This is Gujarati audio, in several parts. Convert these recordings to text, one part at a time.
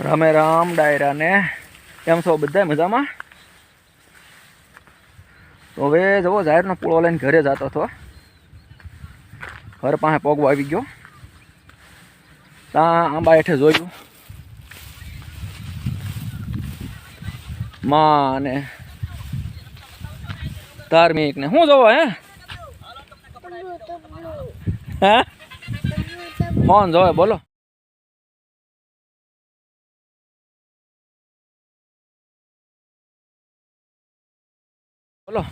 રામે રામ ડાયરા ને કેમ છો બધા મજામાં? તો હવે જવો જાહેરનો પૂળો લઈને ઘરે જતો હતો. ઘર પાસે પગવો આવી ગયો. ત્યાં આંબા હેઠે જોયું. માં ને ધાર્મિક ને. શું જોવો હે? હે? ફોન જોવે બોલો. બોલો.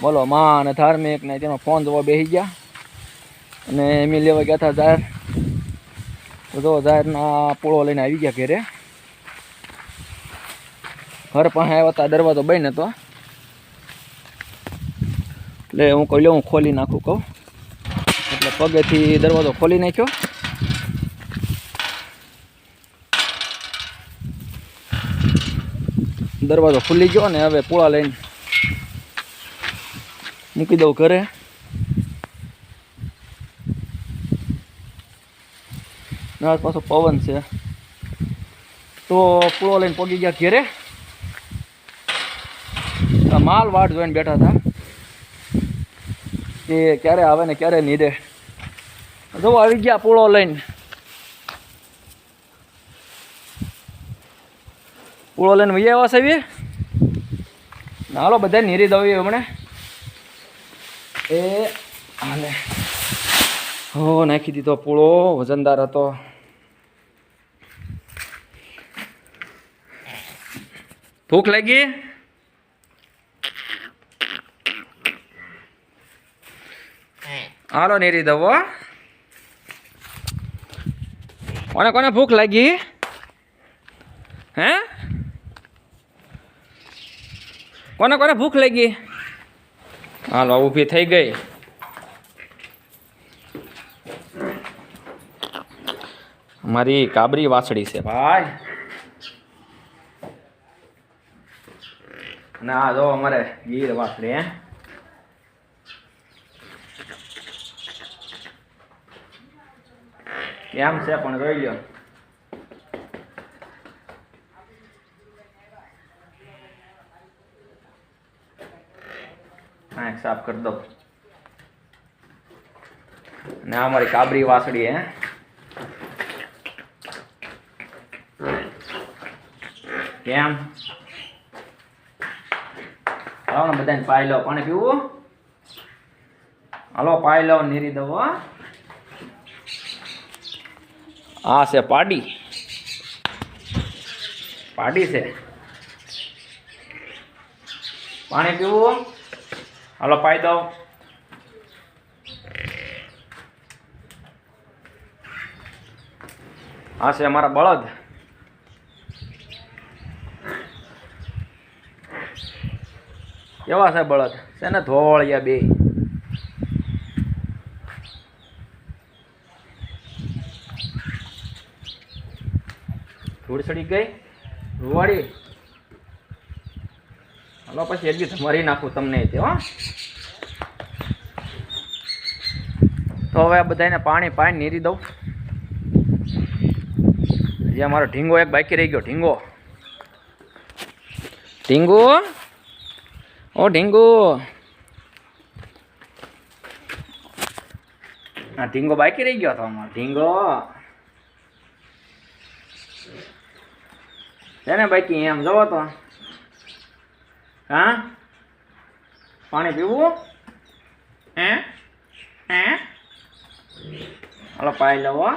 બોલો, માં અને ધાર્મિક ને તેનો ફોન જોવા બેસી ગયા. અને એમી લેવા ગયા હતા જાહેર. તો જાહેરના પોળો લઈને આવી ગયા ઘેરે. ઘર પાસે આવ્યા હતા દરવાજો બંધ હતો. એટલે હું કહી લઉં હું ખોલી નાખું કહું. એટલે પગેથી દરવાજો ખોલી નાખ્યો. દરવાજો ખુલી ગયો ને હવે પોળા લઈને મૂકી દઉં ઘરે. ના પાછો પવન છે. તો પૂળો લઈને પગી ગયા ઘેરે. માલ વાટ જોઈને બેઠા હતા. કે ક્યારે આવે ને ક્યારે નીરે. જો આવી ગયા પૂળો લઈને. પૂળો લઈને વૈયા આવ્યા સાહેબ હાલો, બધા નીરી દવી હમણે. એ, હાલે. હો, નાખી દીધો પૂળો, વજનદાર હતો. ભૂખ લાગી? હાલો, નીરી દવો. કોને કોને ભૂખ લાગી? હે? કોને કોને ભૂખ લાગી? હાલો ઊભી થઈ ગઈ. મારી કાબરી વાસળી છે. ભાઈ. ના જો અમારે ગીર વાસળી, હે. એમ છે? પણ જોઈ લ્યો. હા સાફ કરી દો. ને આ અમારી કાબરી વાસળી હે. કેમ? હાલો ને બધાને પાઈ લો પાણી પીવું? હાલો પાઈ લો નીરી દો, હા. છે પાડી. પાડી છે. પાણી પીવું? હાલો પાઈ દો આ છે અમારા બળદ કેવા છે બળદ છે ને ધોળિયા બે ધૂળ ચડી ગઈ રૂવાડી હાલો, પછી એક દી મરી નાખું તમને તે, હો. તો હવે આ બધાને પાણી પાણી નીરી દઉં. જે અમારો ઢીંગો એક બાકી રહી ગયો, ઢીંગો. ઢીંગુ? ઓ, ઢીંગુ. હા ઢીંગો બાકી રહી ગયો હતો અમારો ઢીંગો. છે ને બાકી, એમ જવો તો. હા? પાણી પીવું? હે? હે? હલો પાઈ લવો.